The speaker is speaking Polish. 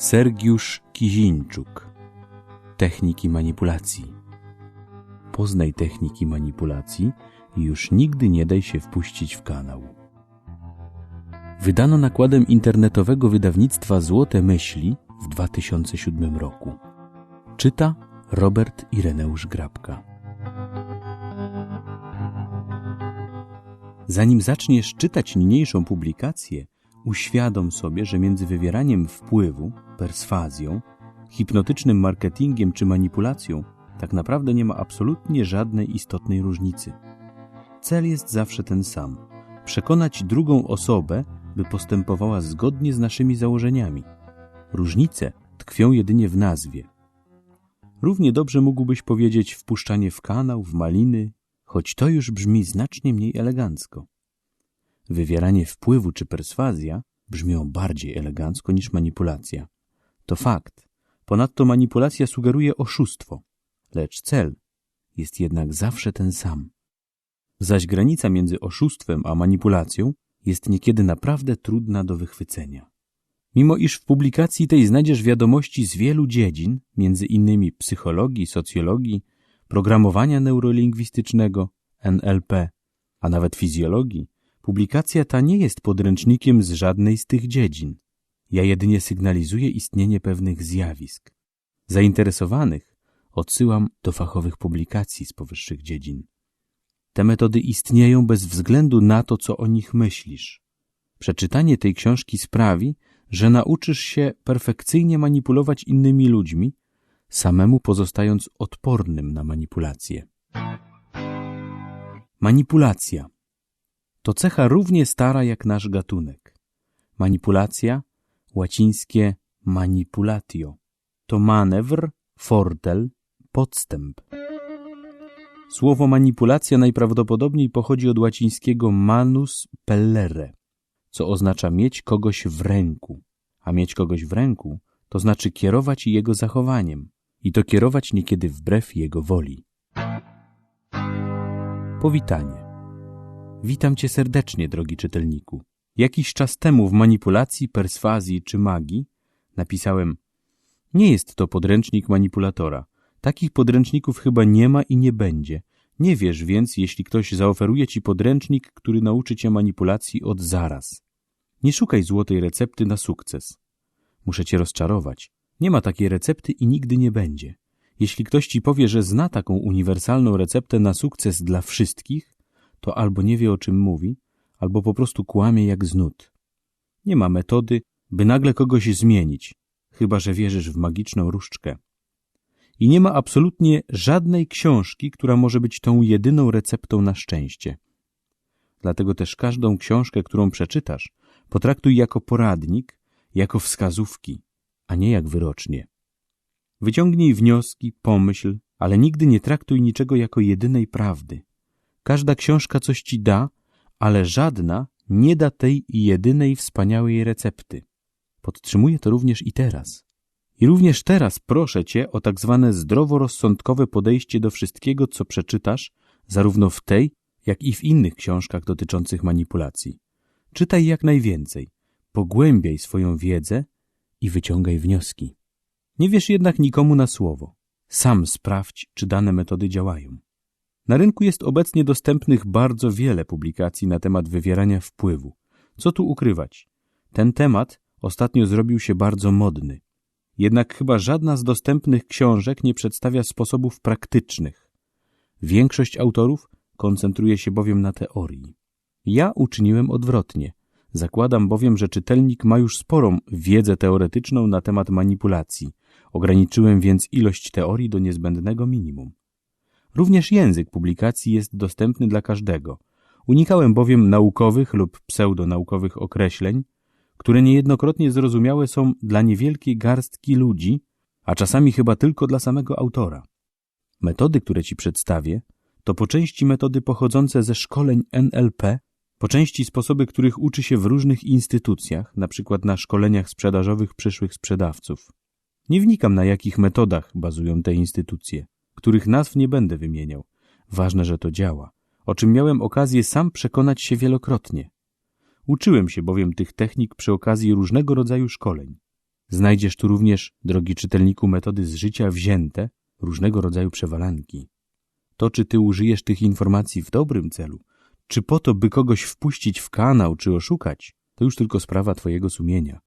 Sergiusz Kizińczuk Techniki manipulacji Poznaj techniki manipulacji i już nigdy nie daj się wpuścić w kanał. Wydano nakładem internetowego wydawnictwa Złote Myśli w 2007 roku. Czyta Robert Ireneusz Grabka. Zanim zaczniesz czytać niniejszą publikację, uświadom sobie, że między wywieraniem wpływu, perswazją, hipnotycznym marketingiem czy manipulacją tak naprawdę nie ma absolutnie żadnej istotnej różnicy. Cel jest zawsze ten sam przekonać drugą osobę, by postępowała zgodnie z naszymi założeniami. Różnice tkwią jedynie w nazwie. Równie dobrze mógłbyś powiedzieć wpuszczanie w kanał, w maliny, choć to już brzmi znacznie mniej elegancko. Wywieranie wpływu czy perswazja brzmią bardziej elegancko niż manipulacja. To fakt. Ponadto manipulacja sugeruje oszustwo, lecz cel jest jednak zawsze ten sam. Zaś granica między oszustwem a manipulacją jest niekiedy naprawdę trudna do wychwycenia. Mimo iż w publikacji tej znajdziesz wiadomości z wielu dziedzin, między innymi psychologii, socjologii, programowania neurolingwistycznego, NLP, a nawet fizjologii, publikacja ta nie jest podręcznikiem z żadnej z tych dziedzin. Ja jedynie sygnalizuję istnienie pewnych zjawisk. Zainteresowanych odsyłam do fachowych publikacji z powyższych dziedzin. Te metody istnieją bez względu na to, co o nich myślisz. Przeczytanie tej książki sprawi, że nauczysz się perfekcyjnie manipulować innymi ludźmi, samemu pozostając odpornym na manipulacje. Manipulacja to cecha równie stara jak nasz gatunek. Manipulacja, łacińskie manipulatio, to manewr, fortel, podstęp. Słowo manipulacja najprawdopodobniej pochodzi od łacińskiego manus pellere, co oznacza mieć kogoś w ręku, a mieć kogoś w ręku to znaczy kierować jego zachowaniem i to kierować niekiedy wbrew jego woli. Powitanie. Witam cię serdecznie, drogi czytelniku. Jakiś czas temu w manipulacji, perswazji czy magii napisałem Nie jest to podręcznik manipulatora. Takich podręczników chyba nie ma i nie będzie. Nie wiesz więc, jeśli ktoś zaoferuje ci podręcznik, który nauczy cię manipulacji od zaraz. Nie szukaj złotej recepty na sukces. Muszę cię rozczarować. Nie ma takiej recepty i nigdy nie będzie. Jeśli ktoś ci powie, że zna taką uniwersalną receptę na sukces dla wszystkich, to albo nie wie o czym mówi, albo po prostu kłamie jak znud. Nie ma metody, by nagle kogoś zmienić, chyba że wierzysz w magiczną różdżkę. I nie ma absolutnie żadnej książki, która może być tą jedyną receptą na szczęście. Dlatego też każdą książkę, którą przeczytasz, potraktuj jako poradnik, jako wskazówki, a nie jak wyrocznie. Wyciągnij wnioski, pomyśl, ale nigdy nie traktuj niczego jako jedynej prawdy. Każda książka coś ci da, ale żadna nie da tej jedynej wspaniałej recepty. Podtrzymuję to również i teraz. I również teraz proszę cię o tak zwane zdroworozsądkowe podejście do wszystkiego, co przeczytasz, zarówno w tej, jak i w innych książkach dotyczących manipulacji. Czytaj jak najwięcej, pogłębiaj swoją wiedzę i wyciągaj wnioski. Nie wiesz jednak nikomu na słowo. Sam sprawdź, czy dane metody działają. Na rynku jest obecnie dostępnych bardzo wiele publikacji na temat wywierania wpływu. Co tu ukrywać? Ten temat ostatnio zrobił się bardzo modny. Jednak chyba żadna z dostępnych książek nie przedstawia sposobów praktycznych. Większość autorów koncentruje się bowiem na teorii. Ja uczyniłem odwrotnie. Zakładam bowiem, że czytelnik ma już sporą wiedzę teoretyczną na temat manipulacji. Ograniczyłem więc ilość teorii do niezbędnego minimum. Również język publikacji jest dostępny dla każdego. Unikałem bowiem naukowych lub pseudonaukowych określeń, które niejednokrotnie zrozumiałe są dla niewielkiej garstki ludzi, a czasami chyba tylko dla samego autora. Metody, które ci przedstawię, to po części metody pochodzące ze szkoleń NLP, po części sposoby, których uczy się w różnych instytucjach, na przykład na szkoleniach sprzedażowych przyszłych sprzedawców. Nie wnikam na jakich metodach bazują te instytucje, których nazw nie będę wymieniał. Ważne, że to działa, o czym miałem okazję sam przekonać się wielokrotnie. Uczyłem się bowiem tych technik przy okazji różnego rodzaju szkoleń. Znajdziesz tu również, drogi czytelniku, metody z życia wzięte, różnego rodzaju przewalanki. To, czy ty użyjesz tych informacji w dobrym celu, czy po to, by kogoś wpuścić w kanał, czy oszukać, to już tylko sprawa twojego sumienia.